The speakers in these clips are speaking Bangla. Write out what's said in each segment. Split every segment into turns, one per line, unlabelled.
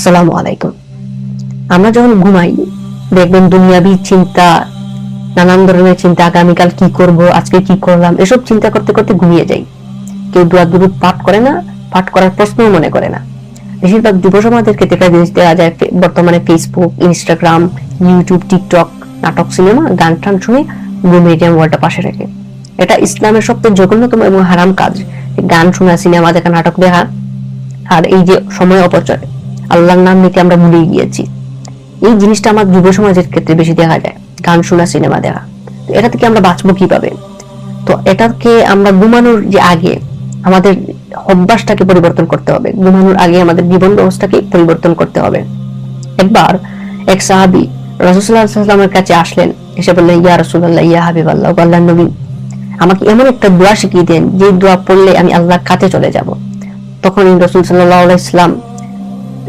আসসালামু আলাইকুম। আমরা যখন ঘুমাই, দেখবেন দুনিয়াবি চিন্তা, নানান ধরনের চিন্তা, আগামীকাল কি করব, আজকে কি করলাম, এসব চিন্তা করতে করতে ঘুমিয়ে যাই। কেউ দোয়া দুরুদ পাঠ করে না, পাঠ করার প্রশ্নও মনে করে না। বেশিরভাগ যুব জিনিস দেখা যায় বর্তমানে ফেসবুক ইনস্টাগ্রাম ইউটিউব টিকটক নাটক, সিনেমা, গান, টান শুনে ঘুমিয়ে যায় মোবাইলটা পাশে রেখে। এটা ইসলামের সবচেয়ে জঘন্যতম এবং হারাম কাজ। গান শোনা, সিনেমা দেখা, নাটক দেখা, আর এই যে সময় অপচয়। আল্লাহর নাম নিতে আমরা ভুলে গিয়েছি। এই জিনিসটা আমার যুব সমাজের ক্ষেত্রে বেশি দেখা যায়। গান শোনা, সিনেমা দেখা। এটা থেকে আমরা বাঁচবো কীভাবে? তো এটাকে আমরা ঘুমানোর যে আগে আমাদের অভ্যাসটাকে পরিবর্তন করতে হবে। ঘুমানোর আগে আমাদের জীবন ব্যবস্থাকে পরিবর্তন করতে হবে। একবার এক সাহাবি রসুল্লাহামের কাছে আসলেন। এসে বললেন, ইয়া রসুল্লাহ ইয়া হাবিব আল্লাহ আল্লাহ নবী, আমাকে এমন একটা দোয়া শিখিয়ে দেন যে দোয়া পড়লে আমি আল্লাহর কাছে চলে যাব। তখন রসুল সাল্লাহ ইসলাম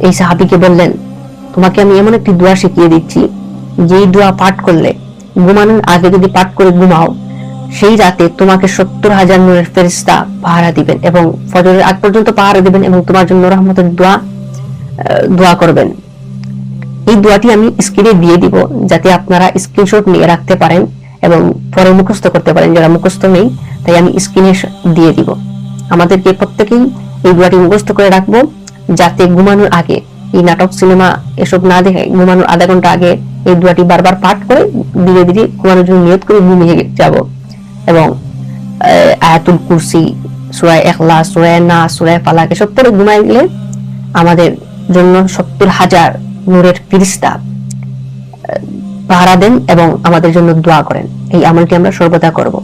এই সাহাবিকে বললেন, তোমাকে আমি এমন একটি দোয়া শিখিয়ে দিচ্ছি, যেই দোয়া পাঠ করলে, ঘুমানোর আগে যদি পাঠ করে ঘুমাও, সেই রাতে তোমাকে সত্তর হাজার নূরের ফেরিস্তা পাহারা দিবেন এবং ফজরের আগ পর্যন্ত পাহারা দিবেন এবং তোমার জন্য রহমতের দোয়া দোয়া করবেন। এই দোয়াটি আমি স্ক্রিনে দিয়ে দিব, যাতে আপনারা স্ক্রিনশট নিয়ে রাখতে পারেন এবং পরে মুখস্থ করতে পারেন। যারা মুখস্থ নেই, তাই আমি স্ক্রিনে দিয়ে দিব। আমাদেরকে প্রত্যেকেই এই দোয়াটি মুখস্থ করে রাখব। যাতে ঘুমানোর আগে এই নাটক সিনেমা এসব না দেখে ঘুমানোর আধা ঘণ্টা আগে এই দোয়াটি বারবার পাঠ করে ধীরে ধীরে ঘুমানোর জন্য নিয়ত করে ঘুমিয়ে যাব এবং আয়াতুল কুরসি সুরায় এখলা সুরায় না সুরায় ফালাক, এসব পরে ঘুমাই গেলে আমাদের জন্য সত্তর হাজার নূরের ফিরিস্তা পাহারা দেন এবং আমাদের জন্য দোয়া করেন। এই আমলটি আমরা সর্বদা করব।